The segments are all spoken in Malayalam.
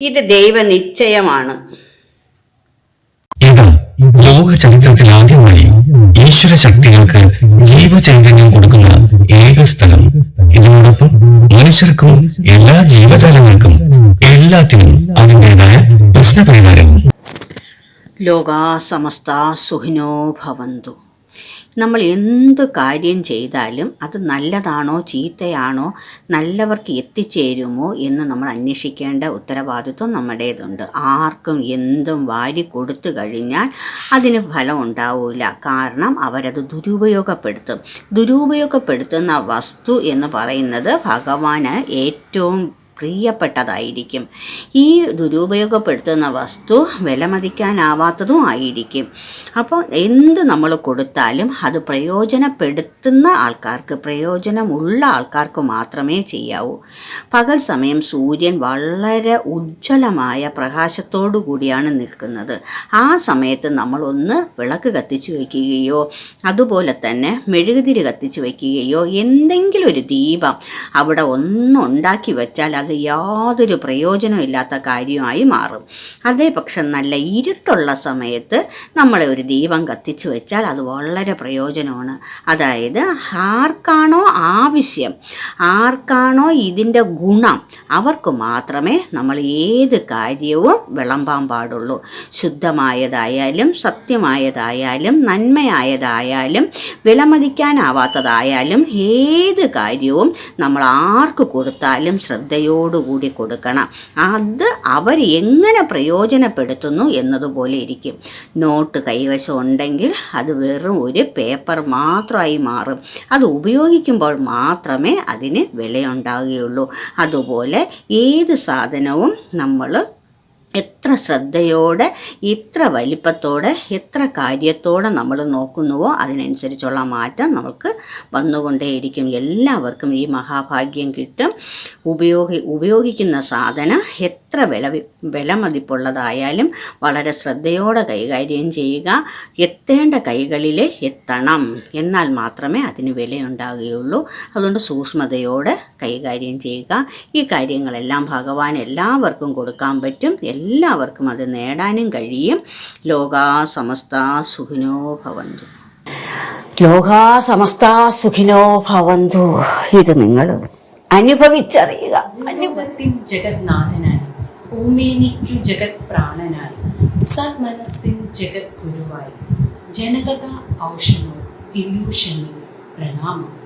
ഇത് ദൈവനിശ്ചയമാണ്. ഇത് ലോക ചരിത്രത്തിൽ ആദ്യമായി ഈശ്വര ശക്തികൾക്ക് ജീവചൈതന്യം കൊടുക്കുന്ന ഏക സ്ഥലം. ഇതിനോടൊപ്പം മനുഷ്യർക്കും എല്ലാ ജീവജാലങ്ങൾക്കും എല്ലാത്തിനും അതിന്റെതായ പ്രശ്നപരിഹാരവും ലോകാ സമസ്ത സുഖിനോ ഭവന്തു. നമ്മൾ എന്ത് കാര്യം ചെയ്താലും അത് നല്ലതാണോ ചീത്തയാണോ നല്ലവർക്ക് എത്തിച്ചേരുമോ എന്ന് നമ്മൾ അന്വേഷിക്കേണ്ട ഉത്തരവാദിത്വം നമ്മുടേതുണ്ട്. ആർക്കും എന്തും വാരി കൊടുത്തു കഴിഞ്ഞാൽ അതിന് ഫലം ഉണ്ടാവില്ല കാരണം അവരത് ദുരുപയോഗപ്പെടുത്തും. ദുരുപയോഗപ്പെടുത്തുന്ന വസ്തു എന്ന് പറയുന്നത് ഭഗവാന് ഏറ്റവും പ്രിയപ്പെട്ടതായിരിക്കും. ഈ ദുരുപയോഗപ്പെടുത്തുന്ന വസ്തു വിലമതിക്കാനാവാത്തതും ആയിരിക്കും. അപ്പോൾ എന്ത് നമ്മൾ കൊടുത്താലും അത് പ്രയോജനപ്പെടുത്തുന്ന ആൾക്കാർക്ക് പ്രയോജനമുള്ള ആൾക്കാർക്ക് മാത്രമേ ചെയ്യാവൂ. പകൽ സമയം സൂര്യൻ വളരെ ഉജ്ജ്വലമായ പ്രകാശത്തോടു കൂടിയാണ് നിൽക്കുന്നത്. ആ സമയത്ത് നമ്മളൊന്ന് വിളക്ക് കത്തിച്ചു വയ്ക്കുകയോ അതുപോലെ തന്നെ മെഴുകുതിരി കത്തിച്ചു വയ്ക്കുകയോ എന്തെങ്കിലും ഒരു ദീപം അവിടെ ഒന്നുണ്ടാക്കി വെച്ചാൽ അത് യാതൊരു പ്രയോജനമില്ലാത്ത കാര്യമായി മാറും. അതേ പക്ഷം നല്ല ഇരുട്ടുള്ള സമയത്ത് നമ്മൾ ഒരു ദീപം കത്തിച്ചു വെച്ചാൽ അത് വളരെ പ്രയോജനമാണ്. അതായത് ആർക്കാണോ ആവശ്യം ആർക്കാണോ ഇതിന്റെ ഗുണം അവർക്ക് മാത്രമേ നമ്മൾ ഏത് കാര്യവും വിളമ്പാൻ പാടുള്ളൂ. ശുദ്ധമായതായാലും സത്യമായതായാലും നന്മയായതായാലും വിലമതിക്കാനാവാത്തതായാലും ഏത് കാര്യവും നമ്മൾ ആർക്ക് കൊടുത്താലും ശ്രദ്ധയോടുകൂടി കൊടുക്കണം. അത് അവർ എങ്ങനെ പ്രയോജനപ്പെടുത്തുന്നു എന്നതുപോലെ ഇരിക്കും. നോട്ട് കൈവശം ഉണ്ടെങ്കിൽ അത് വെറും ഒരു പേപ്പർ മാത്രമായി മാറും. അത് ഉപയോഗിക്കുമ്പോൾ മാത്രമേ അതിന് വിലയുണ്ടാകുകയുള്ളൂ അതുപോലെ ഏത് സാധനവും നമ്മൾ എത്ര ശ്രദ്ധയോടെ ഇത്ര വലിപ്പത്തോടെ എത്ര കാര്യത്തോടെ നമ്മൾ നോക്കുന്നുവോ അതിനനുസരിച്ചുള്ള മാറ്റം നമുക്ക് വന്നുകൊണ്ടേയിരിക്കും. എല്ലാവർക്കും ഈ മഹാഭാഗ്യം കിട്ടും. ഉപയോഗി ഉപയോഗിക്കുന്ന സാധനം എത്ര വില വിലമതിപ്പുള്ളതായാലും വളരെ ശ്രദ്ധയോടെ കൈകാര്യം ചെയ്യുക എത്തേണ്ട കൈകളിൽ എത്തണം. എന്നാൽ മാത്രമേ അതിന് വിലയുണ്ടാകുകയുള്ളൂ. അതുകൊണ്ട് സൂക്ഷ്മതയോടെ കൈകാര്യം ചെയ്യുക. ഈ കാര്യങ്ങളെല്ലാം ഭഗവാൻ എല്ലാവർക്കും കൊടുക്കാൻ പറ്റും. എല്ലാവർക്കും അത് നേടാനും കഴിയും. ലോകാ സമസ്ത സുഖിനോ ഭവന്തു. ലോകാ സമസ്ത സുഖിനോ ഭവന്തു. ഇത് നിങ്ങൾ അനുഭവിച്ചറിയുക. അനുഭവത്തിൻ ജഗത്നാഥനായി ഭൂമേനിക്കു ജഗത് പ്രാണനായി സന്മനസ്സിൻ ജഗത് ഗുരുവായി ജനകഥ ഔഷധം ഇല്യൂഷനിൽ പ്രണാമം.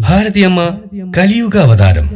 Bharathiyamma Kaliyuga Avatharam.